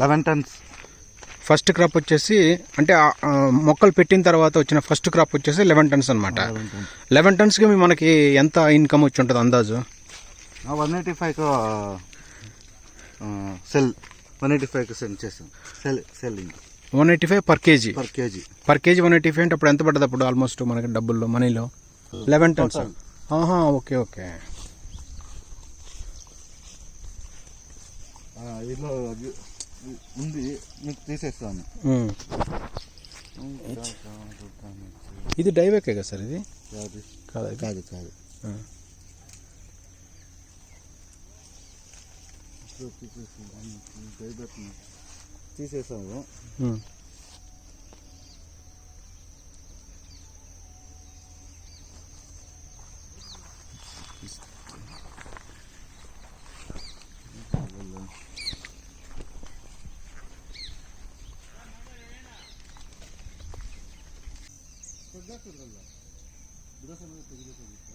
Eleven turns first crop వచ్చేసి అంటే మొక్కలు పెట్టిన తర్వాత వచ్చిన ఫస్ట్ క్రాప్ వచ్చేసి లెవెన్ టన్స్ అనమాట లెవెన్ టన్స్కి మనకి ఎంత ఇన్కమ్ వచ్చి ఉంటుంది అందాజు? One eighty five sell one eighty five send చేస్తాం sell selling one eighty five per KG per KG per KG one eighty five అంటే అప్పుడు ఎంత పడ్డది అప్పుడు? ఆల్మోస్ట్ మనకి డబ్బుల్లో మనీలో లెవెన్ టన్స్ ఓకే ఓకే. ఇందులో ఉంది మీకు తీసేస్తాను. ఇది డైవేకే కదా సార్ ఇది? కాదు. కాదా? కాదు కాదు ఆ. తీసేసాము ఉమ్.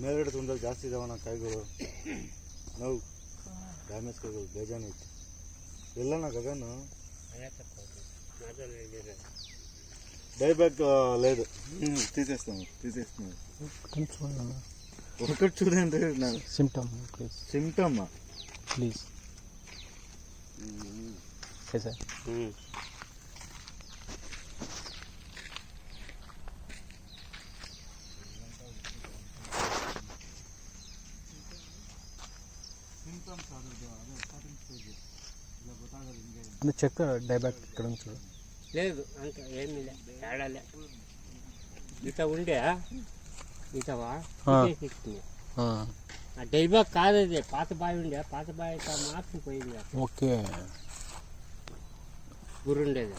ಮೇಲ್ಗಡೆ ತುಂಬ ಜಾಸ್ತಿ ಇದಾವಣ್ಣ ಕಾಯಿಗಳು ನೋವು ಡ್ಯಾಮೇಜ್ ಕಾಯಿಗಳು ಬೇಜಾನೈತಿ ಎಲ್ಲಣ್ಣ ಗಗನ್ డైబ్యాక్ లేదు తీసేస్తాము తీసేస్తున్నాము కొంచెం చూడండి. ఒకటి చూడండి నాకు symptom please symptom please okay sir అంటే చెక్ డైబ్యాక్ ఇక్కడ ఉంది చూడు లేదు అంత ఏమీ లే తేడాలే ఈత ఉండే ఈతవా ఆ. డైబాగ్ కాదు అది పాత బావి ఉండే పాత బావి ఇట్లా మార్చి పోయింది ఓకే. గురుండేది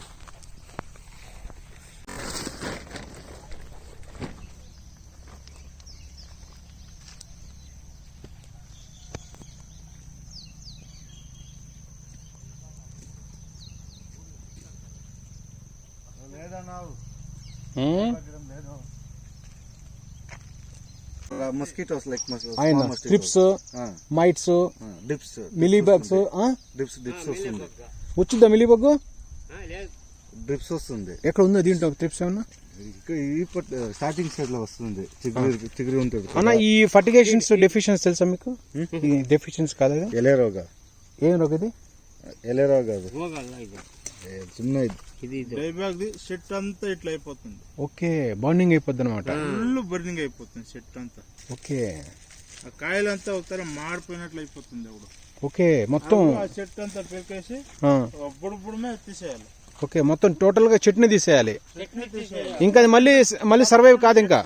మస్కిటోస్ లైక్ ఆయన thrips mites dips mealybugs dips dips వస్తుంది వచ్చిందా మిలీబగ్ డ్రిప్స్ వస్తుంది ఎక్కడ ఉందో దీంట్లో ట్రిప్స్ ఏమన్నా? స్టార్టింగ్ స్టేజ్లో వస్తుంది. చిగురు చిగురు ఉంటుంది. అన్న ఈ ఫర్టిగేషన్స్ డెఫిషియన్స్ తెలుసా మీకు? ఈ డెఫిషియన్స్ కాదా? ఎలేరోగా ఏం రోగ ఇది? ఎలేరోగా చిన్న ఇది. డైబ్యాగ్ ది షెట్ అంతా ఇట్లా అయిపోతుంది. ఓకే బాండింగ్ అయిపోద్ది అనమాట ఫుల్ బర్నింగ్ అయిపోతుంది షెట్ అంతా. ఓకే. ఆ కాయలంతా ఒకసారి మాడిపోయినట్లు అయిపోతుంది అప్పుడు. ఓకే మొత్తం ఆ చెట్టు అంతా పెరికేసి అప్పుడప్పుడుమే తీసేయాలి. ఓకే మొత్తం టోటల్గా చట్నీ తీసేయాలి. ఇంకా అది మళ్ళీ మళ్ళీ సర్వైవ్ కాదు ఇంకా.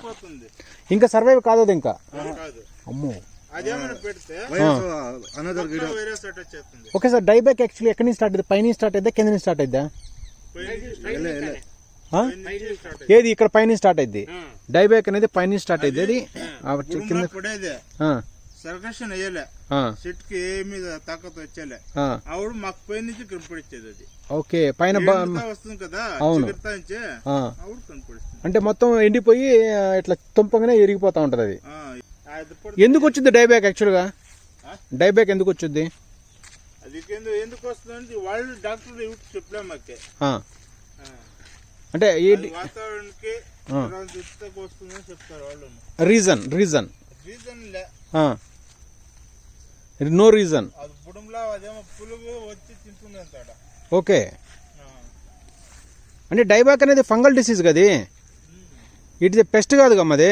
ఇంకా సర్వైవ్ కాదు ఇంకా. కాదు. అమ్మో. ఓకే సార్ డైబ్యాక్ యాక్చువల్లీ ఎక్కడి నుంచి స్టార్ట్ అయింది? పైన స్టార్ట్ అయితే కింద నుంచి స్టార్ట్ అయిద్దా? ఏది? ఇక్కడ పైన స్టార్ట్ అయింది. డైబ్యాక్ అనేది పైన స్టార్ట్ అయింది. అది కింద సర్కషన్ అయ్యలే చెట్కి ఏమి తాకత్ వచ్చేలే. ఆవిడ మాకు పై నుంచి కనపడిచ్చేది అది. ఓకే పైన వస్తుంది కదా అవును. ఆవిడ కనపడిస్తుంది. అంటే మొత్తం ఎండిపోయి ఇట్లా తుంపగానే ఎరిగిపోతా ఉంటది అది. ఎందుకు వచ్చింది డైబ్యాక్ యాక్చువల్గా? డైబ్యాక్ ఎందుకు వచ్చింది? అది ఎందుకు వస్తుందంటే వాళ్ళు డాక్టర్ చెప్పలే మాకే. అంటే వాతావరణానికి వస్తుందని చెప్తారు వాళ్ళు. Reason reason. Reason no reason. అది బుడంలో అదేమో పులుగు వచ్చి తింటుంది అంటాడ ఓకే అంటే డైబ్యాక్ అనేది ఫంగల్ డిసీజ్ కది? ఇట్ ఇస్ పెస్ట్ కాదు కమ్మది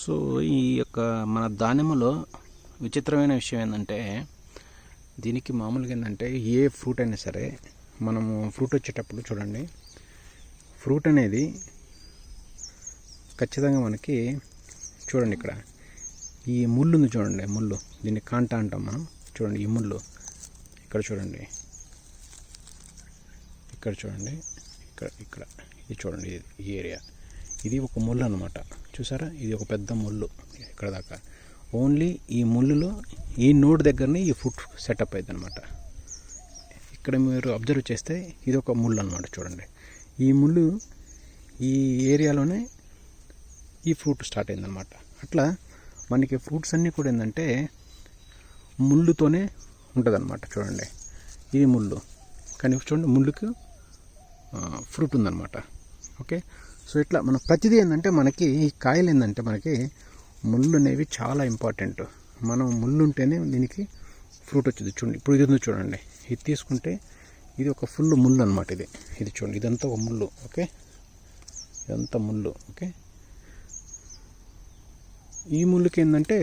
సో ఈ యొక్క మన దానిమ్మలో విచిత్రమైన విషయం ఏంటంటే దీనికి మామూలుగా ఏంటంటే ఏ ఫ్రూట్ అయినా సరే మనము ఫ్రూట్ వచ్చేటప్పుడు చూడండి ఫ్రూట్ అనేది ఖచ్చితంగా మనకి చూడండి ఇక్కడ ఈ ముళ్ళు ఉంది చూడండి ముళ్ళు. దీన్ని కాంట అంటాం మనం. చూడండి ఈ ముళ్ళు. ఇక్కడ చూడండి. ఇక్కడ చూడండి. ఇక్కడ ఇక్కడ. ఇది చూడండి ఈ ఏరియా ఇది ఒక ముళ్ళు అనమాట చూసారా? ఇది ఒక పెద్ద ముళ్ళు ఇక్కడ దాకా. ఓన్లీ ఈ ముళ్ళులో ఈ నోడ్ దగ్గరనే ఈ ఫుట్ సెటప్ అయింది అనమాట ఇక్కడ మీరు అబ్జర్వ్ చేస్తే ఇది ఒక ముళ్ళు అనమాట చూడండి. ఈ ముళ్ళు ఈ ఏరియాలోనే ఈ ఫ్రూట్ స్టార్ట్ అయిందనమాట అట్లా మనకి ఫ్రూట్స్ అన్నీ కూడా ఏంటంటే ముళ్ళుతోనే ఉంటుందన్నమాట చూడండి. ఇది ముళ్ళు. కానీ చూడండి ముళ్ళుకు ఫ్రూట్ ఉందన్నమాట. ఓకే సో ఇట్లా మన ప్రతిదీ ఏంటంటే మనకి ఈ కాయలు ఏంటంటే మనకి ముళ్ళు అనేవి చాలా ఇంపార్టెంట్ మనం ముళ్ళు ఉంటేనే దీనికి ఫ్రూట్ వచ్చింది. చూడండి ఇప్పుడు ఇది ఉంది చూడండి. ఇది తీసుకుంటే ఇది ఒక ఫుల్ ముళ్ళు అనమాట ఇది. ఇది చూడండి ఇదంతా ఒక ముళ్ళు ఓకే? ఇదంతా ముళ్ళు ఓకే? ఈ ముళ్ళుకి ఏంటంటే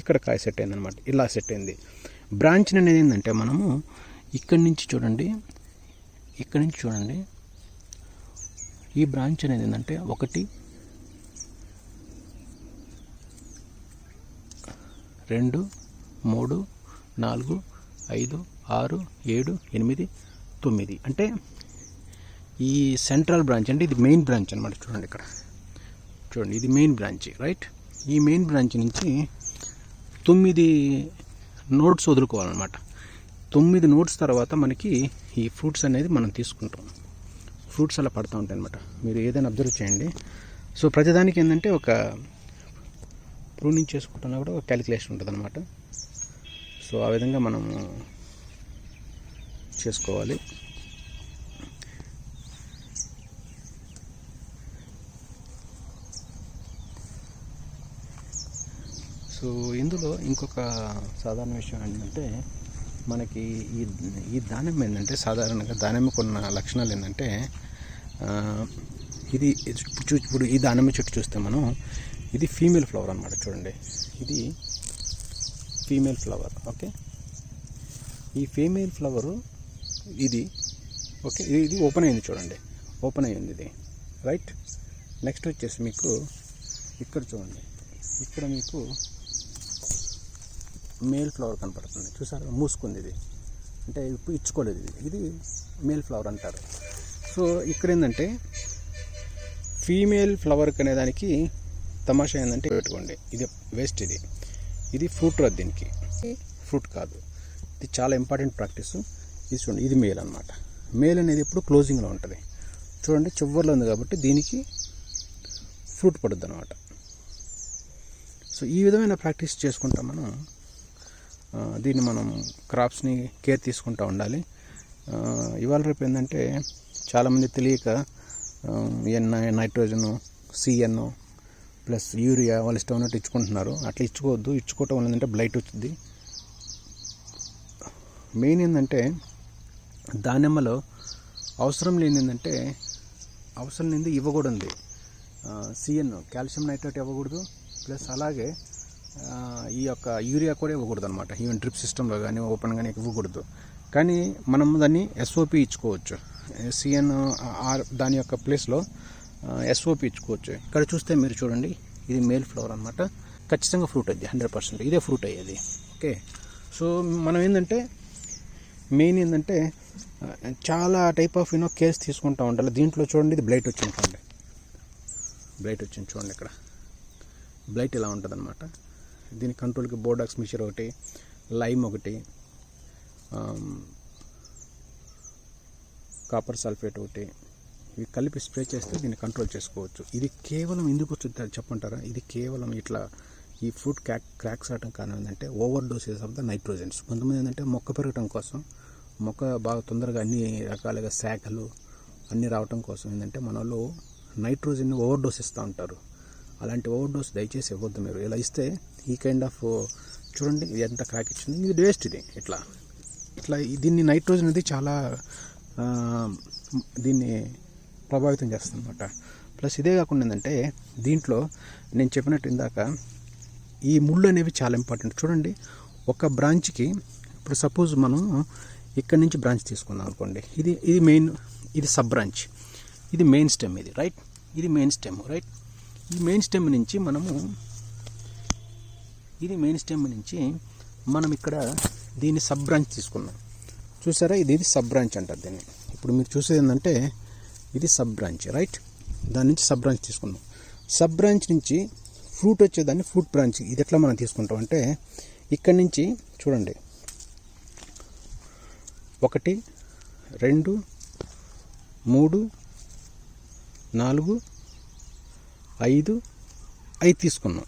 ఇక్కడ కాయ సెట్ అయింది అనమాట ఇలా సెట్ అయింది. బ్రాంచ్ అనేది ఏంటంటే మనము ఇక్కడి నుంచి చూడండి ఇక్కడి నుంచి చూడండి ఈ బ్రాంచ్ అనేది ఏంటంటే ఒకటి రెండు మూడు నాలుగు ఐదు ఆరు ఏడు ఎనిమిది తొమ్మిది. అంటే ఈ సెంట్రల్ బ్రాంచ్ అంటే ఇది మెయిన్ బ్రాంచ్ అనమాట చూడండి ఇక్కడ. చూడండి ఇది మెయిన్ బ్రాంచ్ రైట్? ఈ మెయిన్ బ్రాంచ్ నుంచి తొమ్మిది నోట్స్ వదులుకోవాలన్నమాట. తొమ్మిది నోట్స్ తర్వాత మనకి ఈ ఫ్రూట్స్ అనేది మనం తీసుకుంటాం. ఫ్రూట్స్ అలా పడుతూ ఉంటాయి అనమాట మీరు ఏదైనా అబ్జర్వ్ చేయండి. సో ప్రతిదానికి ఏంటంటే ఒక ప్రూనింగ్ చేసుకుంటున్నా కూడా ఒక క్యాలిక్యులేషన్ ఉంటుంది అనమాట సో ఆ విధంగా మనము చేసుకోవాలి. సో ఇందులో ఇంకొక సాధారణ విషయం ఏంటంటే మనకి ఈ ఈ దానిమ్మ ఏంటంటే సాధారణంగా దానిమ్మకున్న లక్షణాలు ఏంటంటే ఇది ఇప్పుడు చూ- ఇప్పుడు ఈ దానిమ్మ చెట్టు చూస్తే మనం ఇది ఫీమేల్ ఫ్లవర్ అనమాట చూడండి. ఇది ఫీమేల్ ఫ్లవర్ ఓకే ఈ ఫీమేల్ ఫ్లవరు ఇది ఓకే ఇది ఇది ఓపెన్ అయింది చూడండి. ఓపెన్ అయ్యింది ఇది రైట్ నెక్స్ట్ వచ్చేసి మీకు ఇక్కడ చూడండి. ఇక్కడ మీకు మేల్ ఫ్లవర్ కనపడుతుంది. చూసారా? మూసుకుంది ఇది. అంటే ఇప్పుడు ఇచ్చుకోలేదు ఇది. ఇది మేల్ ఫ్లవర్ అంటారు. సో ఇక్కడ ఏంటంటే ఫీమేల్ ఫ్లవర్కి అనే దానికి తమాషా ఏంటంటే పెట్టుకోండి. ఇది వేస్ట్ ఇది. ఇది ఫ్రూట్ రాదు దీనికి. ఫ్రూట్ కాదు. ఇది చాలా ఇంపార్టెంట్ ప్రాక్టీస్ ఇది చూడండి ఇది మేల్ అనమాట మేల్ అనేది ఎప్పుడు క్లోజింగ్లో ఉంటుంది. చూడండి చివరిలో ఉంది కాబట్టి దీనికి ఫ్రూట్ పడుద్ది అనమాట సో ఈ విధమైన ప్రాక్టీస్ చేసుకుంటాం మనం దీన్ని మనం క్రాప్స్ని కేర్ తీసుకుంటూ ఉండాలి. ఇవాళ రేపు ఏంటంటే చాలామంది తెలియక N nitrogen CN plus urea వాళ్ళు ఇష్టం ఉన్నట్టు ఇచ్చుకుంటున్నారు. అట్లా ఇచ్చుకోవద్దు. ఇచ్చుకోవటం వల్ల ఏంటంటే బ్లైట్ వచ్చింది మెయిన్ ఏంటంటే దానిమ్మలో అవసరం లేని ఏంటంటే అవసరం లేనిది ఇవ్వకూడదు సిఎన్ కాల్షియం నైట్రేట్ ఇవ్వకూడదు. ప్లస్ అలాగే ఈ యొక్క యూరియా కూడా ఇవ్వకూడదు అనమాట ఈవెన్ డ్రిప్ సిస్టంలో కానీ ఓపెన్ కానీ ఇవ్వకూడదు. కానీ మనం దాన్ని ఎస్ఓపి ఇచ్చుకోవచ్చు. సిఎన్ ఆర్ దాని యొక్క ప్లేస్లో ఎస్ఓపి ఇచ్చుకోవచ్చు. ఇక్కడ చూస్తే మీరు చూడండి ఇది మేల్ ఫ్లవర్ అనమాట ఖచ్చితంగా ఫ్రూట్ అయ్యింది హండ్రెడ్ పర్సెంట్. ఇదే ఫ్రూట్ అయ్యేది. ఓకే? సో మనం ఏంటంటే మెయిన్ ఏంటంటే చాలా టైప్ ఆఫ్ యూనో కేర్స్ తీసుకుంటూ ఉండాలి. దీంట్లో చూడండి ఇది బ్లైట్ వచ్చింది చూడండి. బ్లైట్ వచ్చింది చూడండి ఇక్కడ. బ్లైట్ ఇలా ఉంటుంది అనమాట దీని కంట్రోల్కి బోర్డాక్స్ మిక్చర్ ఒకటి లైమ్ ఒకటి కాపర్ సల్ఫేట్ ఒకటి. ఇవి కలిపి స్ప్రే చేస్తే దీన్ని కంట్రోల్ చేసుకోవచ్చు. ఇది కేవలం ఎందుకు వచ్చింది చెప్పంటారా ఇది కేవలం ఇట్లా ఈ ఫ్రూట్ క్రాక్ క్రాక్స్ అవడం కారణం ఏంటంటే overdoses of the nitrogens కొంతమంది ఏంటంటే మొక్క పెరగడం కోసం మొక్క బాగా తొందరగా అన్ని రకాలుగా శాఖలు అన్నీ రావటం కోసం ఏంటంటే మనలో నైట్రోజన్ ఓవర్ డోస్ ఇస్తూ ఉంటారు. అలాంటి ఓవర్ డోస్ దయచేసి ఇవ్వద్దు మీరు. ఇలా ఇస్తే ఈ కైండ్ ఆఫ్ చూడండి ఇది ఎంత క్రాక్ ఇచ్చింది? ఇది వేస్ట్ ఇది ఇట్లా. ఇట్లా దీన్ని నైట్రోజన్ అనేది చాలా దీన్ని ప్రభావితం చేస్తుందన్నమాట. ప్లస్ ఇదే కాకుండా ఏంటంటే దీంట్లో నేను చెప్పినట్టు ఇందాక ఈ ముళ్ళు అనేవి చాలా ఇంపార్టెంట్. చూడండి ఒక బ్రాంచ్కి ఇప్పుడు సపోజ్ మనం ఇక్కడ నుంచి బ్రాంచ్ తీసుకుందాం అనుకోండి. ఇది ఇది మెయిన్ ఇది సబ్ బ్రాంచ్. ఇది మెయిన్ స్టెమ్ ఇది రైట్? ఇది మెయిన్ స్టెమ్ రైట్? ఈ మెయిన్ స్టెమ్ నుంచి మనము ఇది మెయిన్ స్టెమ్ నుంచి మనం ఇక్కడ దీన్ని సబ్ బ్రాంచ్ తీసుకున్నాం చూసారా? ఇది ఇది సబ్ బ్రాంచ్ అంటారు దీన్ని. ఇప్పుడు మీరు చూసేది ఏంటంటే ఇది సబ్ బ్రాంచ్ రైట్? దాని నుంచి సబ్ బ్రాంచ్ తీసుకున్నాం సబ్ బ్రాంచ్ నుంచి ఫ్రూట్ వచ్చేదాన్ని ఫ్రూట్ బ్రాంచ్. ఇది ఎట్లా మనం తీసుకుంటాం అంటే ఇక్కడి నుంచి చూడండి. ఒకటి రెండు మూడు నాలుగు ఐదు ఐదు తీసుకున్నాం.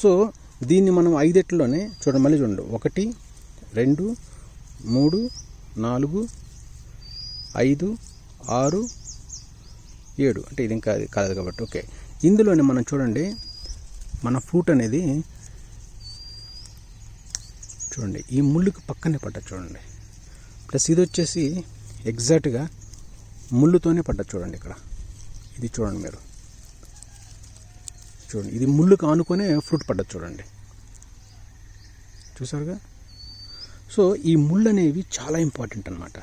సో దీన్ని మనం ఐదెట్లోనే చూడండి మళ్ళీ చూడండి. ఒకటి రెండు మూడు నాలుగు ఐదు ఆరు ఏడు. అంటే ఇది ఇంకా కాలేదు కాదు కాబట్టి ఓకే. ఇందులోనే మనం చూడండి మన ఫ్రూట్ అనేది చూడండి ఈ ముళ్ళుకి పక్కనే పడ్డ చూడండి. ప్లస్ ఇది వచ్చేసి ఎగ్జాక్ట్గా ముళ్ళుతోనే పడ్డ చూడండి ఇక్కడ. ఇది చూడండి మీరు. చూడండి ఇది ముళ్ళుకు ఆనుకొనే ఫ్రూట్ పడ్డది చూడండి. చూసారుగా? సో ఈ ముళ్ళు అనేవి చాలా ఇంపార్టెంట్ అనమాట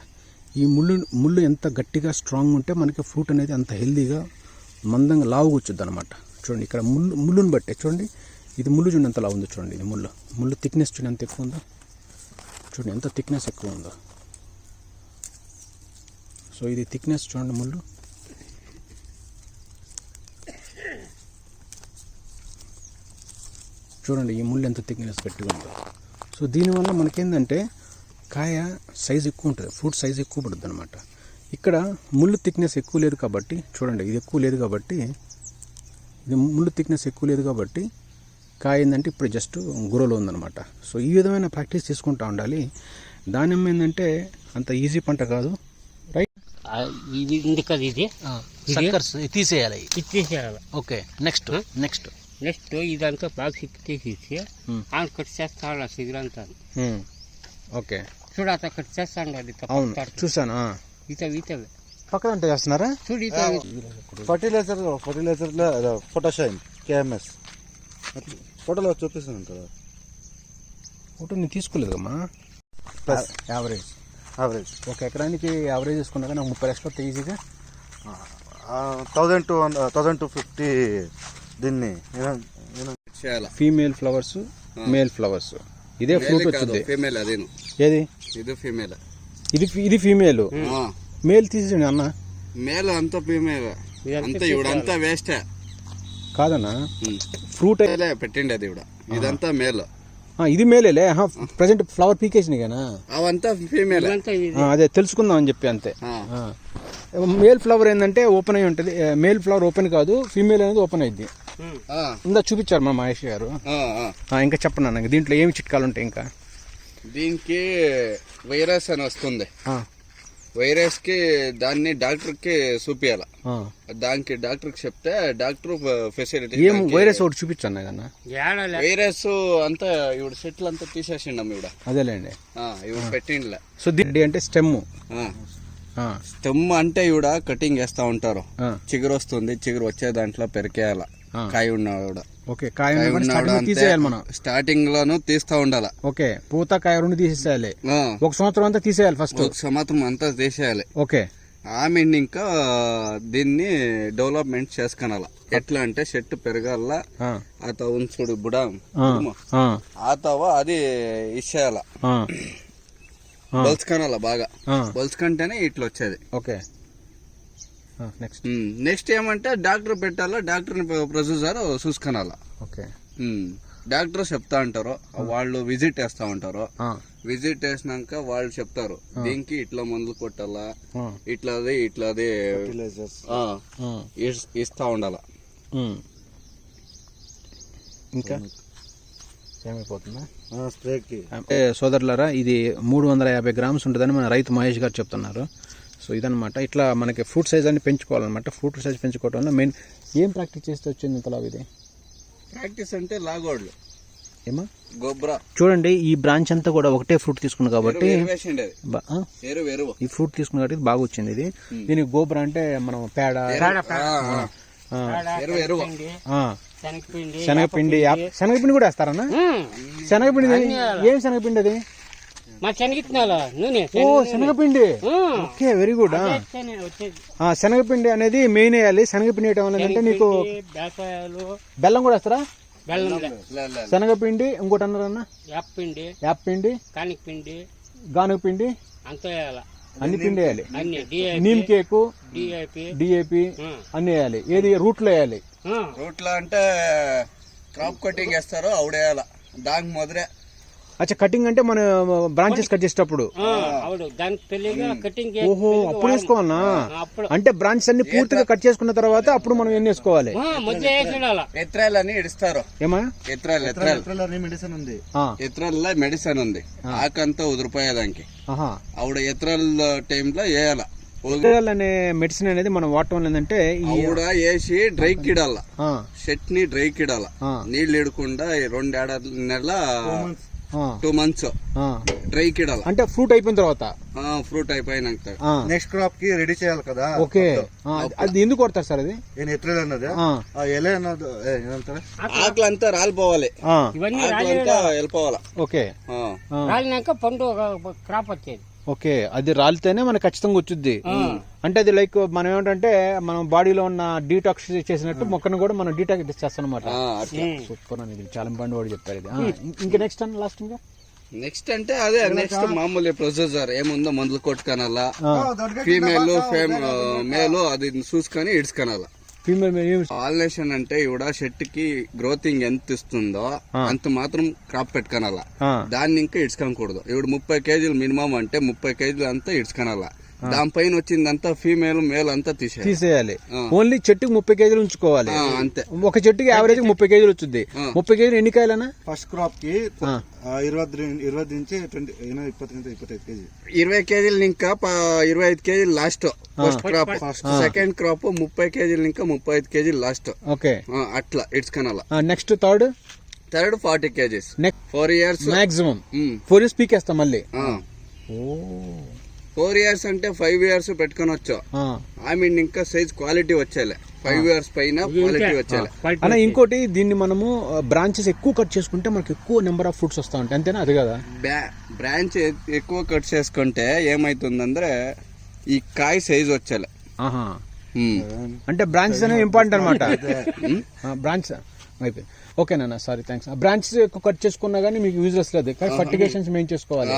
ఈ ముళ్ళు ముళ్ళు ఎంత గట్టిగా స్ట్రాంగ్ ఉంటే మనకి ఫ్రూట్ అనేది అంత హెల్దీగా మందంగా లావుగా వచ్చుద్ది అనమాట చూడండి ఇక్కడ ముళ్ళు ముళ్ళుని బట్టే చూడండి ఇది ముళ్ళు చూడండి ఎంత లావు ఉందో చూడండి ఇది ముళ్ళు. ముళ్ళు థిక్నెస్ చూడండి ఎంత ఎక్కువ ఉందో చూడండి ఎంత థిక్నెస్ ఎక్కువ ఉందో సో ఇది థిక్నెస్ చూడండి ముళ్ళు. చూడండి ఈ ముళ్ళు ఎంత థిక్నెస్ గట్టిగా ఉందో సో దీనివల్ల మనకేందంటే కాయ సైజ్ ఎక్కువ ఉంటుంది. ఫ్రూట్ సైజ్ ఎక్కువ పడుతుంది అనమాట ఇక్కడ ముళ్ళు థిక్నెస్ ఎక్కువ లేదు కాబట్టి చూడండి ఇది ఎక్కువ లేదు కాబట్టి ఇది ముళ్ళు థిక్నెస్ ఎక్కువ లేదు కాబట్టి కాయ ఏంటంటే ఇప్పుడు జస్ట్ గురలో ఉందన్నమాట. సో ఈ విధమైన ప్రాక్టీస్ తీసుకుంటూ ఉండాలి. దానిమ్మ ఏంటంటే అంత ఈజీ పంట కాదు. రైట్ ఇది ఇది? తీసేయాలి. తీసేయాలి. Okay next next. నెక్స్ట్ ఇదంతా బాగా తీసేసి Hmm. ఆయన కట్ చేస్తాడు సిగరంతా ఓకే చూడు అత కట్ చేస్తాడు అది అవును చూసాను ఇతవి ఇతవి పక్కన అంటే చేస్తున్నారా చూడు ఇతవి ఫర్టిలైజర్ ఫర్టిలైజర్లో ఫోటోషైన్ కేఎంఎస్ ఫోటోలో చూపిస్తున్నాను కదా ఫోటో నేను తీసుకోలేదమ్మా ప్లస్ యావరేజ్ యావరేజ్ ఒక ఎకరానికి యావరేజ్ తీసుకున్నాక నాకు ముప్పై లక్షలు ఈజీగా thousand two thousand two fifty దీన్ని ఫీమేల్ ఫ్లవర్స్ మేల్ ఫ్లవర్స్ ఇదే ఫ్రూట్ వచ్చింది. ఫీమేల్ అదేను. ఏది? ఇది ఫీమేల్ ఇది ఇది ఫీమేల్ మేల్ తీసేయండి అన్న. మేల్ అంతా ఫీమేల్ అంతా ఇవిడంతా వేస్టే కాదన్నా? ఫ్రూట్ పెట్టిండి అది ఇవిడ. ఇదంతా మేల్ ఇది మేలేలే ప్రజెంట్ ఫ్లవర్ పీకేసినాయి కదా అవంతా ఫీమేల్ అదే తెలుసుకుందాం అని చెప్పి అంతే. మేల్ ఫ్లవర్ ఏంటంటే ఓపెన్ అయి ఉంటుంది. మేల్ ఫ్లవర్ ఓపెన్ కాదు. ఫీమేల్ అనేది ఓపెన్ అయింది ఇందా చూపించారు మా మహేష్ గారు. ఆ, ఆ. ఆ, ఇంకా చెప్పండి అన్న దీంట్లో ఏమి చిట్కాలు ఉంటాయి ఇంకా? దీనికి వైరస్ అని వస్తుంది. ఆ, వైరస్కి దాన్ని డాక్టర్కి చూపియాల. ఆ. దానికి డాక్టర్కి చెప్తే డాక్టర్ ఫెసిలిటీ ఏం వైరస్ ఒకటి కన్నా ఏడలే వైరస్ అంతా ఇవిడ సెట్లు అంతా తీసేసిండమ్మ ఇవిడ. అదేలేండి. ఆ, ఇవిడ పెట్టిండ్లే. సో దీంట్లో అంటే స్టెమ్. ఆ. స్టెమ్ అంటే ఇవిడ కటింగ్ వేస్తా ఉంటారు. చిగురు వస్తుంది చిగురు వచ్చే దాంట్లో పెరికేయాల. కాయ ఉన్నవాడ ఓకే కాయ తీసేయాలి మనం స్టార్టింగ్ లోను తీస్తా ఉండాల. ఓకే పూత కాయ రెండు తీసేయాలి. ఒక సంవత్సరం అంతా తీసేయాలి ఫస్ట్ ఒక సంవత్సరం అంతా తీసేయాలి. ఓకే. ఆమె ఇంకా దీన్ని డెవలప్మెంట్ చేసుకునాల. ఎట్లా అంటే చెట్టు పెరగాల ఆ, ఆత ఉంచుడు బుడ ఆతవ అది ఇచ్చేయాల. బలుచుకనాల బాగా. బలుచుకుంటేనే ఇట్లా వచ్చేది ఓకే. నెక్స్ట్ నెక్స్ట్ ఏమంటే డాక్టర్ పెట్టాలా? డాక్టర్ ప్రొసీజర్ చూసుకునాల ఓకే. డాక్టర్ చెప్తా ఉంటారు. వాళ్ళు విజిట్ వేస్తా ఉంటారు. ఆ, విజిట్ వేసినాక వాళ్ళు చెప్తారు. దీనికి ఇట్లా మందులు కొట్టాలా? ఇట్లాది ఇట్లాది ఫర్టిలైజర్స్ ఆ, ఆ, ఇస్- ఇస్తా ఉండాల? ఉమ్. ఇంకా? సోదరులారా ఇది మూడు వందల యాభై గ్రామ్స్ ఉంటుందని మన రైతు మహేష్ గారు చెప్తున్నారు. సో ఇదనమాట ఇట్లా మనకి ఫ్రూట్ సైజ్ అన్ని పెంచుకోవాలన్నమాట. ఫ్రూట్ సైజ్ పెంచుకోవడం వల్ల మెయిన్ ఏం ప్రాక్టీస్ చేస్తే వచ్చింది ఇంతలా ఇది? ప్రాక్టీస్ అంటే లాగోడ్లు. ఏమా? గొబ్బర. చూడండి ఈ బ్రాంచ్ అంతా కూడా ఒకటే ఫ్రూట్ తీసుకుంది కాబట్టి ఈ ఫ్రూట్ తీసుకున్న కాబట్టి బాగా వచ్చింది ఇది. దీనికి గోబర్ అంటే మనం పేడ. శనగపిండి, ఆ. శనగపిండి కూడా వేస్తారన్నా. శనగపిండి ఏం శనగపిండి అది? మా శనగిత్తున్నాలో నూనె ఓ శనగపిండి. ఓకే వెరీ గుడ్ వేస్తేనే వచ్చేది. ఆ శనగపిండి అనేది మెయిన్ వేయాలి. శనగపిండి వేయటం వల్ల ఏంటంటే నీకు బెల్లం కూడా వేస్తారా? బెల్లం. శనగపిండి ఇంకోటి అన్నారన్న యాపపిండి యాప్ పిండి కానికపిండి గానుగ పిండి అంతా వేయాల. అన్ని పిండి వేయాలి. నీమ్ కేకు డిఏపి అన్ని వేయాలి. ఏది రూట్లో వేయాలి? రూట్లో అంటే క్రాప్ కటింగ్ వేస్తారు ఆవిడేయాల దానికి మొదలే. అచ్చా కటింగ్ అంటే మన బ్రాంచెస్ కట్ చేసేటప్పుడు. అవుడు దానికి తెలియగా కటింగ్ ఓహో అప్పుడు వేసుకోవాలనా? అప్పుడు. అంటే బ్రాంచెస్ అన్ని పూర్తిగా కట్ చేసుకున్న తర్వాత అప్పుడు మనం ఎన్ని వేసుకోవాలి ఎత్రాలు అని ఇడుస్తారు. ఏమా? ఎత్రాలు ఎత్రాలు ఏప్రిల్ మెడిసిన్ ఉంది. ఆ, ఎత్రాల్లో మెడిసిన్ ఉంది. ఆకంతా ఉదిరిపోయేదానికి. ఆవిడ ఎత్రాల టైంలో వేయాల. ఉదయాలు అనే మెడిసిన్ అనేది మనం వాడటం ఏంటంటే ఆవిడ వేసి డ్రై కిడాల. షెట్ని డ్రై కిడాల. నీళ్ళు ఇడకుండా రెండు ఏడాది నెల టూ మంత్స్ ఆ. డ్రై కిడాల అంటే ఫ్రూట్ అయిపోయిన తర్వాత? ఫ్రూట్ అయిపోయినాక నెక్స్ట్ క్రాప్కి రెడీ చేయాలి కదా ఓకే. అది- ఎందుకు కొడతారు సార్ అది? నేను ఏప్రిల్ అన్నది ఎల అన్నది ఆకులంతా రాలిపోవాలి. ఇవన్నీ వెళ్ళిపోవాలి. ఓకే. రాలినాక పండు క్రాప్ వచ్చేది. ఓకే అది రాలితేనే మనకు ఖచ్చితంగా వచ్చుద్ది. అంటే అది లైక్ మనం ఏమిటంటే మనం బాడీలో ఉన్న డీటాక్స్ చేసినట్టు మొక్కను కూడా మనం డీటాక్స్ చేస్తాం అనమాట సూపర్ అని ఇది చాలా బండి వాడు చెప్పారు ఇది. ఇంకా నెక్స్ట్ అండ్ లాస్ట్ ఇంకా? నెక్స్ట్ అంటే అదే నెక్స్ట్ మామూలు ప్రొసీజర్ ఏముందో మందులు కొట్టుకనాలా ఫీమేల్ ఫేమ్ మేలు అది చూసుకొని ఇడ్చుకనాలా. ఫీమేల్ పాలినేషన్ అంటే ఇవిడ షెట్కి గ్రోతింగ్ ఎంత ఇస్తుందో అంత మాత్రం క్రాప్ పెట్టుకనాలా. దాన్ని ఇంకా ఇడ్చుకోకూడదు ఇప్పుడు ముప్పై కేజీలు మినిమం అంటే ముప్పై కేజీలు అంతా ఇడ్చుకనాలా. దానిపైన వచ్చిందంతా ఫీమేల్ మేల్ అంతా తీసే తీసేయాలి. ఓన్లీ చెట్టుకు ముప్పై కేజీలు ఉంచుకోవాలి. అంతే. ఒక చెట్టుకి యావరేజ్ ముప్పై కేజీలు వచ్చింది ముప్పై కేజీలు ఎన్ని కాయలన్నా? ఫస్ట్ క్రాప్కి ఇరవై ఇరవై నుంచి కేజీ ఇరవై కేజీలు ఇంకా ఇరవై ఐదు కేజీలు last first crop second crop ముప్పై కేజీలు ఇంకా ముప్పై ఐదు కేజీలు లాస్ట్ ఓకే. అట్లా it's కనాల next third third forty KGs. Four years maximum four years పీకేస్తాం మళ్ళీ. ఓ. ఫోర్ ఇయర్స్ అంటే ఫైవ్ ఇయర్స్ పెట్టుకొని వచ్చావు. ఆ. ఐ మీన్ ఇంకా సైజ్ క్వాలిటీ వచ్చేలే. ఫైవ్ ఇయర్స్ పైన క్వాలిటీ వచ్చేలే. అన్న ఇంకోటి దీన్ని మనము బ్రాంచెస్ ఎక్కువ కట్ చేసుకుంటే మనకి ఎక్కువ నెంబర్ ఆఫ్ ఫ్రూట్స్ వస్తా ఉంటాయి. అంతేనా? అది కదా? బ్రాంచ్ ఎక్కువ కట్ చేసుకుంటే ఏమైతుందంದ್ರೆ ఈ కాయ సైజ్ వచ్చేలే. అంటే బ్రాంచెస్ అనేవి ఇంపార్టెంట్ అనమాట బ్రాంచ్ అయిపోయింది. ఓకేనా సారీ థ్యాంక్స్ బ్రాంచెస్ ఎక్కువ కట్ చేసుకున్నా కానీ మీకు యూజ్లెస్ లేదు. కానీ ఫర్టిగేషన్స్ మెయిన్ చేసుకోవాలి.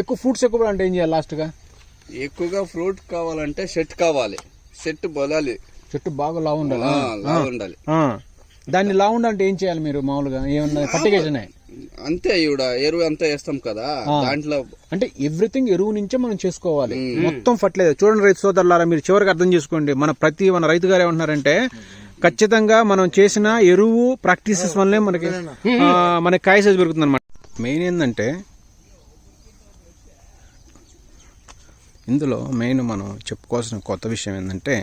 ఎక్కువ ఫ్రూట్స్ ఎక్కువ అంటే ఏం చేయాలి లాస్ట్గా? ఎక్కువగా ఫ్రూట్ కావాలంటే షెట్ కావాలి. షెట్ బలాలి. చెట్టు బాగా లావు ఉండాలి. లావు ఉండాలి. దాన్ని లావు ఉండాలంటే ఏం చేయాలి మీరు మామూలుగా? ఏమన్నా ఫర్టిగేషన్ అంతే ఇవిడ ఎరువు అంతా వేస్తాం కదా. దాంట్లో అంటే ఎవ్రీథింగ్ ఎరువు నుంచే మనం చేసుకోవాలి. మొత్తం ఫర్టిలైజర్ చూడండి రైతు సోదరులారా మీరు చివరికి అర్థం చేసుకోండి. మన ప్రతి మన రైతు గారు ఏమంటున్నారంటే ఖచ్చితంగా మనం చేసిన ఎరువు ప్రాక్టీసెస్ వల్లే మనకి మనకి కాయ సైజ్ పెరుగుతుంది అనమాట మెయిన్ ఏంటంటే ఇందులో మెయిన్ మనం చెప్పుకోవాల్సిన కొత్త విషయం ఏంటంటే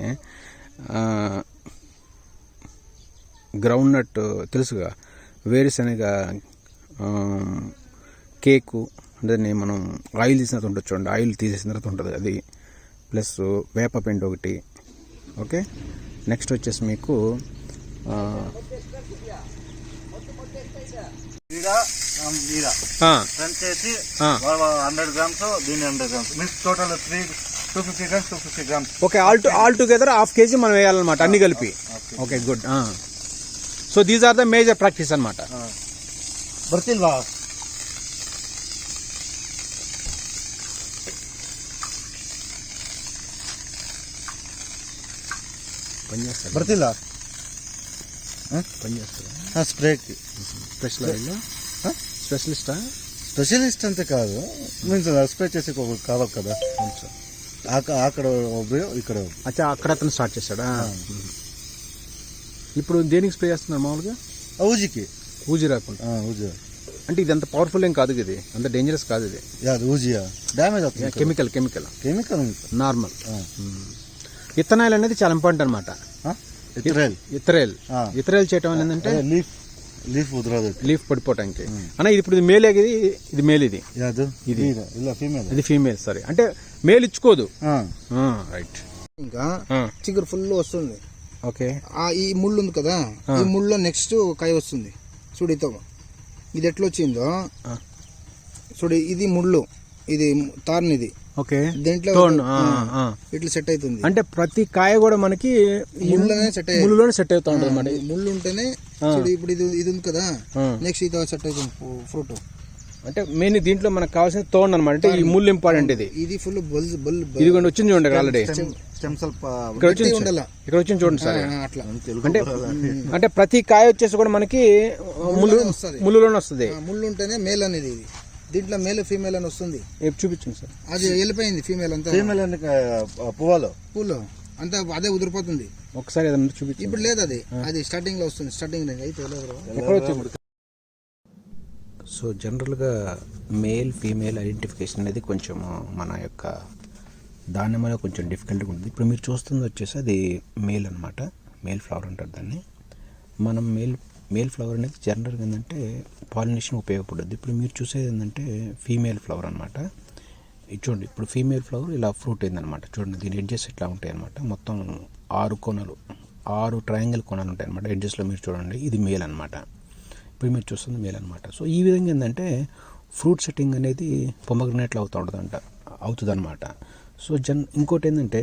గ్రౌండ్ నట్ తెలుసుగా వేరుశనగ కేకు దాన్ని మనం ఆయిల్ తీసిన తర్వాత చూడండి ఆయిల్ తీసేసిన తర్వాత ఉంటుంది అది ప్లస్ వేప పిండి ఒకటి ఓకే? నెక్స్ట్ వచ్చేసి మీకు హండ్రెడ్ గ్రామ్స్ దీని hundred grams. Mix total three two fifty two fifty grams okay all all together half KG మనం వేయాలన్నమాట అన్ని కలిపి. Okay good so these are the major practice అనమాట బర్తిల్వా చేస్తారు. పని చేస్తారు. స్ప్రేకి స్పెషల్ ఆయిల్? స్పెషలిస్టా? స్పెషలిస్ట్ అంతే కాదు. మీన్స్ స్ప్రే చేసే ఒకరు కావాలి కదా. అక్కడ ఒకరు ఇక్కడ అయితే అక్కడ అతను స్టార్ట్ చేశాడా? ఇప్పుడు దేనికి స్ప్రే చేస్తున్నారు మామూలుగా? ఊజికి. ఊజి రాకుండా. ఆ, ఊజి. అంటే ఇది అంత పవర్ఫుల్ ఏం కాదు ఇది. అంత డేంజరస్ కాదు ఇది. యాదు ఊజియా డ్యామేజ్ అవుతుంది కెమికల్ కెమికల్ కెమికల్ నార్మల్ విత్తనాలు అనేది చాలా ఇంపార్టెంట్ అనమాట ఇత్రేల్. ఇత్రేల్. ఇత్రేల్ చేయటం ఏంటంటే లీఫ్ లీఫ్ ఉదరదు. లీఫ్ పడిపోవటానికి అన్న ఇది ఇప్పుడు ఇది మేల్ ఇది ఇది. మేల్ ఇది. ఇది ఫీమేల్ ఇది ఫీమేల్ సారీ అంటే మేల్ ఇచ్చుకోదు. రైట్ ఇంకా చిగురు ఫుల్ వస్తుంది. ఓకే. ఈ ముళ్ళు ఉంది కదా ఈ ముళ్ళు నెక్స్ట్ కాయ వస్తుంది. చూడితో ఇది ఎట్లా వచ్చిందో? చూడు ఇది ముళ్ళు. ఇది తార్ని ఇది ఓకే. దీంట్లో తోడు, ఆ, ఆ. ఇట్లా సెట్ అవుతుంది. అంటే ప్రతి కాయ కూడా మనకి ముళ్ళనే సెట్ ముళ్ళులోనే సెట్ అవుతా ఉంటుంది అన్నమాట. ముళ్ళు ఉంటేనే ఇప్పుడు ఇది ఇది ఉంది కదా నెక్స్ట్ ఇది సెట్ అవుతుంది ఫ్రూట్. అంటే మెయిన్ దీంట్లో మనకు కావాల్సిన తోడు అనమాట అంటే ఈ ముళ్ళు ఇంపార్టెంట్ ఇది. ఇది ఫుల్ బల్ బల్ ఇది కూడా వచ్చింది చూడండి ఆల్రెడీ ఇక్కడ వచ్చింది. ఇక్కడ వచ్చింది చూడండి సార్. అంటే అంటే ప్రతి కాయ వచ్చేసి కూడా మనకి ముళ్ళు వస్తది. ముళ్ళులోనే వస్తుంది. ముళ్ళు ఉంటేనే మేల్ అనేది ఇది. దీంట్లో మేల్ ఫీమేల్ అని వస్తుంది. చూపించండి సార్. అది వెళ్ళిపోయింది ఫీమేల్ అంతా. ఫీమేల్ అని పువ్వాలు? పూలో. అంతా అదే ఉదిరిపోతుంది. ఒకసారి చూపించండి. ఇప్పుడు లేదు అది. అది స్టార్టింగ్లో వస్తుంది. స్టార్టింగ్ అయితే సో జనరల్గా మేల్ ఫీమేల్ ఐడెంటిఫికేషన్ అనేది కొంచెం మన యొక్క దానిమ్మలో కొంచెం డిఫికల్ట్గా ఉంటుంది. ఇప్పుడు మీరు చూస్తుంది వచ్చేసి అది మేల్ అనమాట మేల్ ఫ్లవర్ అంటారు దాన్ని. మనం మేల్ మేల్ ఫ్లవర్ అనేది జనరల్గా ఏంటంటే పాలినేషన్ ఉపయోగపడుద్ది. ఇప్పుడు మీరు చూసేది ఏంటంటే ఫీమేల్ ఫ్లవర్ అనమాట ఇది చూడండి ఇప్పుడు ఫీమేల్ ఫ్లవర్ ఇలా ఫ్రూట్ అయిందనమాట చూడండి దీని ఎడ్జెస్ ఇట్లా ఉంటాయి అనమాట మొత్తం ఆరు కొనలు ఆరు ట్రయాంగిల్ కొనలు ఉంటాయి అనమాట ఎడ్జెస్లో మీరు చూడండి ఇది మేల్ అనమాట ఇప్పుడు మీరు చూస్తుంది మేల్ అనమాట సో ఈ విధంగా ఏంటంటే ఫ్రూట్ సెట్టింగ్ అనేది పొమ్మగ్రనేట్లు అవుతూ ఉంటుందంట అవుతుందన్నమాట. సో జన్ ఇంకోటి ఏంటంటే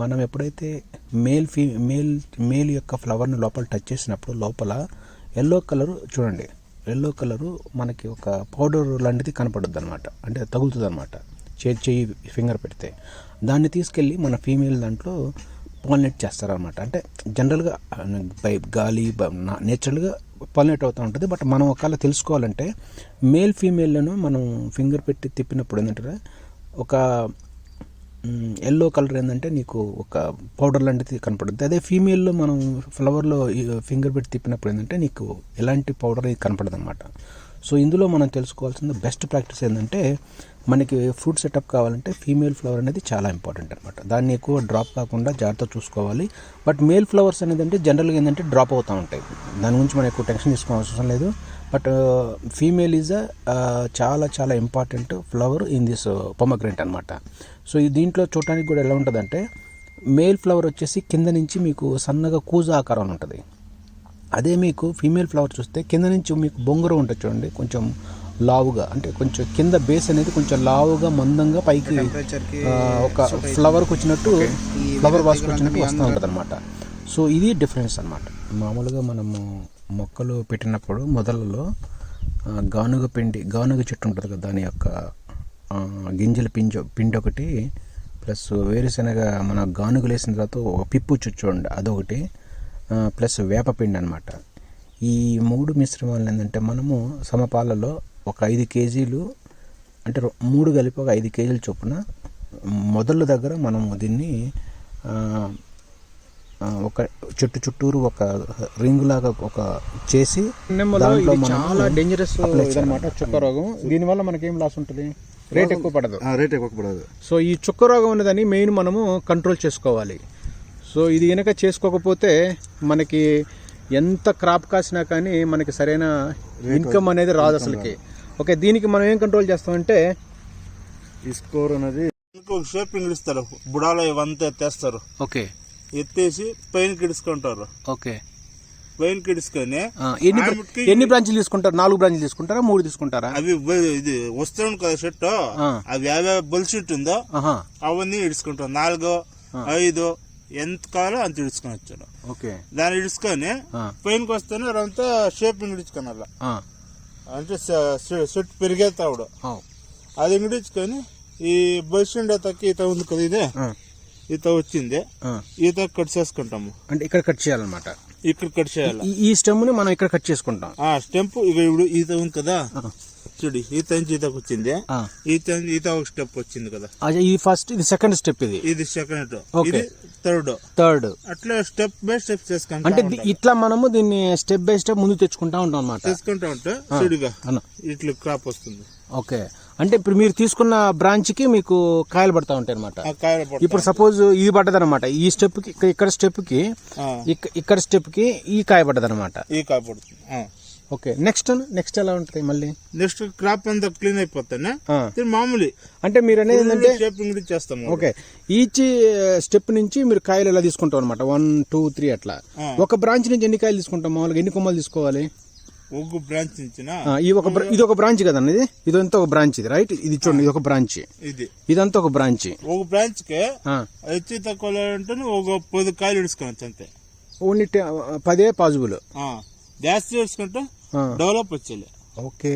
మనం ఎప్పుడైతే మేల్ ఫీ మేల్ మేల్ యొక్క ఫ్లవర్ని లోపల టచ్ చేసినప్పుడు లోపల ఎల్లో కలర్ చూడండి. ఎల్లో కలరు మనకి ఒక పౌడర్ లాంటిది కనపడుద్ది అనమాట అంటే తగులుతుంది అనమాట చేయి చెయ్యి ఫింగర్ పెడితే. దాన్ని తీసుకెళ్ళి మన ఫీమేల్ దాంట్లో పాలినేట్ చేస్తారనమాట అంటే జనరల్గా బై గాలి నేచురల్గా పాలినేట్ అవుతూ ఉంటుంది. బట్ మనం ఒకవేళ తెలుసుకోవాలంటే మేల్ ఫీమేల్లను మనం ఫింగర్ పెట్టి తిప్పినప్పుడు ఏంటంటే ఒక ఎల్లో కలర్ ఏంటంటే నీకు ఒక పౌడర్ లాంటిది కనపడుతుంది అదే ఫీమేల్లో మనం ఫ్లవర్లో ఫింగర్ పెట్టి తిప్పినప్పుడు ఏంటంటే నీకు ఎలాంటి పౌడర్ కనపడదు అనమాట సో ఇందులో మనం తెలుసుకోవాల్సిన బెస్ట్ ప్రాక్టీస్ ఏంటంటే మనకి ఫ్రూట్ సెటప్ కావాలంటే ఫీమేల్ ఫ్లవర్ అనేది చాలా ఇంపార్టెంట్ అనమాట దాన్ని ఎక్కువ డ్రాప్ కాకుండా జాగ్రత్త చూసుకోవాలి. బట్ మేల్ ఫ్లవర్స్ అనేది అంటే జనరల్గా ఏంటంటే డ్రాప్ అవుతూ ఉంటాయి. దాని గురించి మనం ఎక్కువ టెన్షన్ తీసుకోవాల్సిన అవసరం లేదు. బట్ ఫీమేల్ ఈజ్ అ చాలా చాలా important flower in this pomegranate అనమాట సో ఈ దీంట్లో చూడటానికి కూడా ఎలా ఉంటుందంటే మేల్ ఫ్లవర్ వచ్చేసి కింద నుంచి మీకు సన్నగా కూజ ఆకారం ఉంటుంది. అదే మీకు ఫీమేల్ ఫ్లవర్ చూస్తే కింద నుంచి మీకు బొంగుర ఉంటుంది చూడండి కొంచెం లావుగా అంటే కొంచెం కింద బేస్ అనేది కొంచెం లావుగా మందంగా పైకి ఒక ఫ్లవర్కి వచ్చినట్టు ఫ్లవర్ వాస్కి వచ్చినట్టు వస్తూ ఉంటుంది అనమాట సో ఇది డిఫరెన్స్ అనమాట మామూలుగా మనము మొక్కలు పెట్టినప్పుడు మొదలలో గానుగ పిండి గానుగ చెట్టు ఉంటుంది కదా దాని యొక్క గింజల పింజ పిండి ఒకటి ప్లస్ వేరుశనగ మన గానుగలు వేసిన తర్వాత ఒక పిప్పు చుచ్చోండి అదొకటి ప్లస్ వేపపిండి అనమాట ఈ మూడు మిశ్రమాలు ఏంటంటే మనము సమపాలలో ఒక ఐదు కేజీలు అంటే మూడు కలిపి ఒక ఐదు కేజీల చొప్పున మొదళ్ళ దగ్గర మనము దీన్ని ఒక చెట్టు చుట్టూరు ఒక రింగ్ లాగా ఒక చేసి దాంట్లో చాలా డేంజరస్ ఇదన్నమాట చుక్క రోగం. దీనివల్ల మనకేం లాస్ ఉంటుంది? రేట్ ఎక్కువ పడదు. రేట్ ఎక్కువ పడదు. సో ఈ చుక్క రోగం ఉన్నదని మెయిన్ మనము కంట్రోల్ చేసుకోవాలి. సో ఇది కనుక చేసుకోకపోతే మనకి ఎంత క్రాప్ కాసినా కానీ మనకి సరైన ఇన్కమ్ అనేది రాదు అసలుకి. ఓకే దీనికి మనం ఏం కంట్రోల్ చేస్తామంటే ఈ స్కోర్ అనేది ఇంకొక షేపింగ్ ఇస్తారు. బుడాలో ఇవంతా ఎత్తేస్తారు. ఓకే ఎత్తేసి పైన కిడుచుకుంటారు ఓకే పైన కిడుచుకొని ఎన్ని ఎన్ని బ్రాంచ్లు తీసుకుంటారు? నాలుగు బ్రాంచ్లు తీసుకుంటారా? మూడు తీసుకుంటారా? అవి ఇది వస్తుంది కదా షర్ట్? అవి యాభై బొల్షీట్ ఉందో అవన్నీ ఇడుచుకుంటాం. నాలుగు ఐదు ఎంత కావాలో అంత ఇడుచుకొని వచ్చాడు. ఓకే. దాన్ని ఇడుచుకొని పైనకి వస్తేనే అదంతా షేపింగ్ ఇడుచుకోనాల అంటే సెట్ పెరిగేతావుడు అది ఇడుచుకొని ఈ బొల్షిండ్ తక్కి ఈత ఉంది కదా ఇదే. ఈత వచ్చింది. ఈత కట్ చేసుకుంటాము. అంటే ఇక్కడ కట్ చేయాలన్నమాట. ఇక్కడ కట్ చేయాలి? ఈ- ఈ స్టెమ్ని మనం ఇక్కడ కట్ చేసుకుంటాం. ఆ స్టెంప్ ఇక ఇప్పుడు ఈత ఉంది కదా. చూడు ఈత నుంచి ఈతకు వచ్చింది. ఈత ఈత ఒక స్టెప్ వచ్చింది కదా. అదే ఇది ఫస్ట్ ఇది సెకండ్ స్టెప్ ఇది. ఇది సెకండ్. ఇది థర్డ్ థర్డ్ అట్లా స్టెప్ బై స్టెప్ చేసుకుంటా అంటే ఇట్లా మనము దీన్ని స్టెప్ బై స్టెప్ ముందు తెచ్చుకుంటా ఉంటాం అనమాట చేసుకుంటా ఉంటే. చూడుగా అన్న. ఇట్లా క్రాప్ వస్తుంది. ఓకే అంటే ఇప్పుడు మీరు తీసుకున్న బ్రాంచ్కి మీకు కాయలు పడతా ఉంటాయి అనమాట ఇప్పుడు సపోజ్ ఇది పడ్డదనమాట ఈ స్టెప్కి ఇక్కడ- స్టెప్కి ఇక్కడ స్టెప్కి ఈ కాయ పడ్డదనమాట ఈ కాయ పడుతుంది. ఓకే. నెక్స్ట్ నెక్స్ట్ ఎలా ఉంటుంది మళ్ళీ? నెక్స్ట్ క్రాప్ అంతా క్లీన్ అయిపోతానే? మామూలు. అంటే మీరు అనేది ఏంటంటే షేపింగ్ చేస్తాము ఓకే. ఈచ్ స్టెప్ నుంచి మీరు కాయలు ఎలా తీసుకుంటాం అనమాట వన్ టూ త్రీ అట్లా. ఒక బ్రాంచ్ నుంచి ఎన్ని కాయలు తీసుకుంటాం? మామూలుగా ఎన్ని కొమ్మలు తీసుకోవాలి? ఒగ్గు బ్రాంచ్ ఈ ఒక ఇది ఒక బ్రాంచ్ కదండి ఇది? ఇదంతా ఒక బ్రాంచ్ ఇది రైట్ ఇది చూడండి ఇది ఒక బ్రాంచ్ ఇది. ఇదంతా ఒక బ్రాంచ్ ఒక బ్రాంచ్కి. హెచ్చు తక్కువ అంటే ఒక పది కాయలు ఇడుచుకోవచ్చు అంతే. ఓన్లీ పదే పాజిబుల్. జాస్తి ఇడుచుకుంటే. డెవలప్ వచ్చేలే. ఓకే.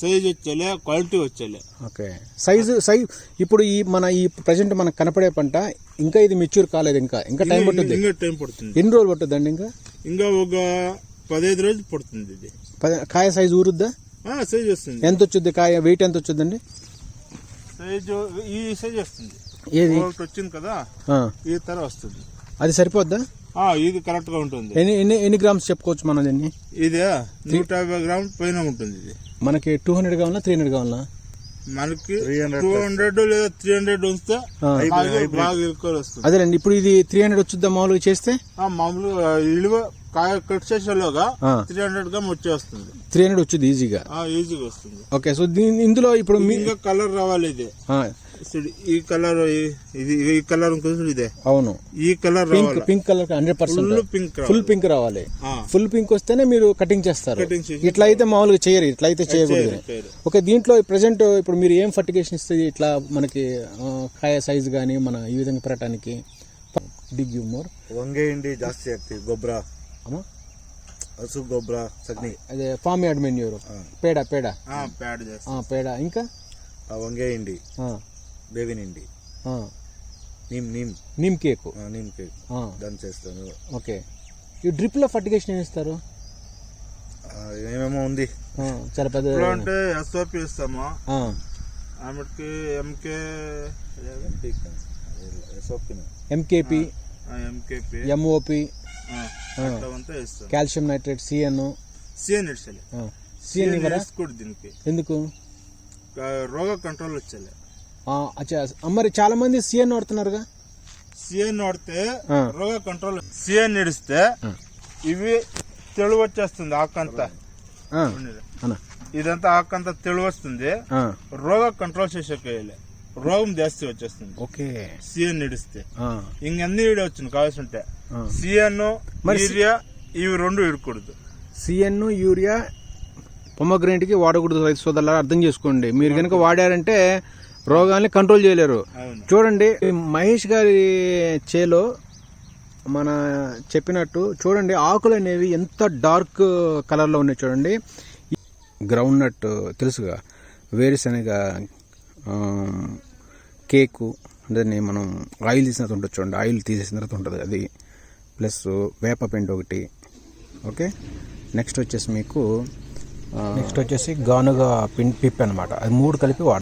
సైజ్ వచ్చేలే క్వాలిటీ వచ్చేలే. ఓకే. సైజు సైజ్ ఇప్పుడు ఈ మన ఈ ప్రజెంట్ మనకు కనపడే పంట ఇంకా ఇది మెచ్యూర్ కాలేదు ఇంకా. ఇంకా టైం పట్టుద్ది? ఇంకా టైం పడుతుంది. ఎన్ని రోజులు పట్టుద్దండి ఇంకా? ఇంకా ఒక పదహైదు రోజులు పడుతుంది ఇది. కాయ సైజు ఊరుద్దా? సైజ్ వస్తుంది. ఎంత వచ్చుద్ది కాయ? వెయిట్ ఎంత వచ్చుద్దండి? సైజ్ ఈ సైజ్ వస్తుంది. ఏది? వచ్చింది కదా? ఈ తర వస్తుంది. అది సరిపోద్దా? ఇది కరెక్ట్గా ఉంటుంది. ఎన్ని ఎన్ని ఎన్ని గ్రామ్స్ చెప్పుకోవచ్చు మనం దీన్ని? ఇది నూట యాభై గ్రామ్ పైన ఉంటుంది ఇది. మనకి టూ హండ్రెడ్ కావాలా త్రీ హండ్రెడ్ కావాలా మనకి 300 టూ హండ్రెడ్ లేదా త్రీ హండ్రెడ్ ఉంచితే ఆ. బాగా ఎక్కువ వస్తుంది. అదేనండి ఇప్పుడు ఇది త్రీ హండ్రెడ్ వచ్చుద్దా మామూలుగా చేస్తే? ఆ, మామూలుగా ఇలువ కట్ చేసేలోగా త్రీ హండ్రెడ్ గ్రామ్ వచ్చేస్తుంది త్రీ హండ్రెడ్ వచ్చింది ఈజీగా ఈజీగా వస్తుంది. ఓకే సో దీని ఇందులో ఇప్పుడు ఇంకా కలర్ రావాలి ఇది. ఈ కలర్ ఇది ఈ కలర్ ఇదే. అవును. ఈ colour pink pink colour hundred percent pink full pink రావాలి. ఫుల్ పింక్ వస్తేనే మీరు కటింగ్ చేస్తారు. ఇట్లా అయితే మామూలుగా చేయరు ఇట్లా అయితే చేయకూడదు. ఓకే దీంట్లో ప్రజెంట్ ఇప్పుడు మీరు ఏం ఫర్టిగేషన్ ఇస్తుంది ఇట్లా మనకి కాయ సైజ్ కానీ మన ఈ విధంగా పెట్టడానికి డిగ్ మోర్ వంగే ఇండి జాస్తి గొబ్బరా. అమ్మా ಹಸು ಗೊಬ್ಬರ ಸಗಣಿ అదే ఫామ్ యార్డ్ మెన్యూర్ పేడ పేడ ఆ, ప్యాడ్ చేస్తాం ఆ, పేడ ఇంకా ಆ వంగే ಹಿಂಡಿ ఆ, ಬೇವಿನ ಹಿಂಡಿ ఆ, నీమ్ నీమ్ నీమ్ కేకు ఆ, నీమ్ కేక్ ఆ, దాన్ని చేస్తాను ఓకే ఈ డ్రిప్లో ఫర్టిగేషన్ ఏమి ఇస్తారు ఆ, ఏమేమో ఉంది ఆ, చాలా పెద్ద ఇప్పుడు అంటే ఎస్ఓపి ఇస్తాము ఆ, ఆమెకి ఎంకే సోప్పిన ఎంకేపి ఎంకేపి ఎంఓపి అంతా ఇస్తాం calcium nitrate CN. CN ఇడ్సలే CN వేసుకోడు దీనికి. ఎందుకు? రోగ కంట్రోల్ వచ్చేలే అచ్చా మరి చాలా మంది సిఎన్ వాడుతున్నారుగా? సిఎన్ వాడితే. రోగ కంట్రోల్ సిఎన్ ఇడిస్తే ఇవి తెಳು వచ్చేస్తుంది ఆకంతా. ఇదంతా ఆకంతా తెಳು వస్తుంది. రోగ కంట్రోల్ చేసేకేయాలి రోగం జాస్తి వచ్చేస్తుంది ఓకే సిఎన్ ఇడిస్తే ఇంకన్నీ కావాల్సింటే ఆ. సిఎన్ యూరియా ఇవి రెండు ఇడకూడదు సిఎన్ యూరియా పొమ్మగ్రెనేట్కి వాడకూడదు రైతు సోదరులారా అర్థం చేసుకోండి మీరు కనుక వాడారంటే రోగాల్ని కంట్రోల్ చేయలేరు చూడండి మహేష్ గారి చేలో మన చెప్పినట్టు చూడండి ఆకులు అనేవి ఎంత డార్క్ కలర్లో ఉన్నాయి చూడండి గ్రౌండ్ నట్ తెలుసుగా వేరుశనగ కేకు అంటే మనం ఆయిల్ తీసిన తర్వాత ఉంటుంది చూడండి ఆయిల్ తీసేసిన తర్వాత ఉంటుంది అది. ప్లస్ వేప పిండి ఒకటి. ఓకే? నెక్స్ట్ వచ్చేసి మీకు నెక్స్ట్ వచ్చేసి గానుగా పిన్ పిప్ అనమాట అది మూడు కలిపి వాడ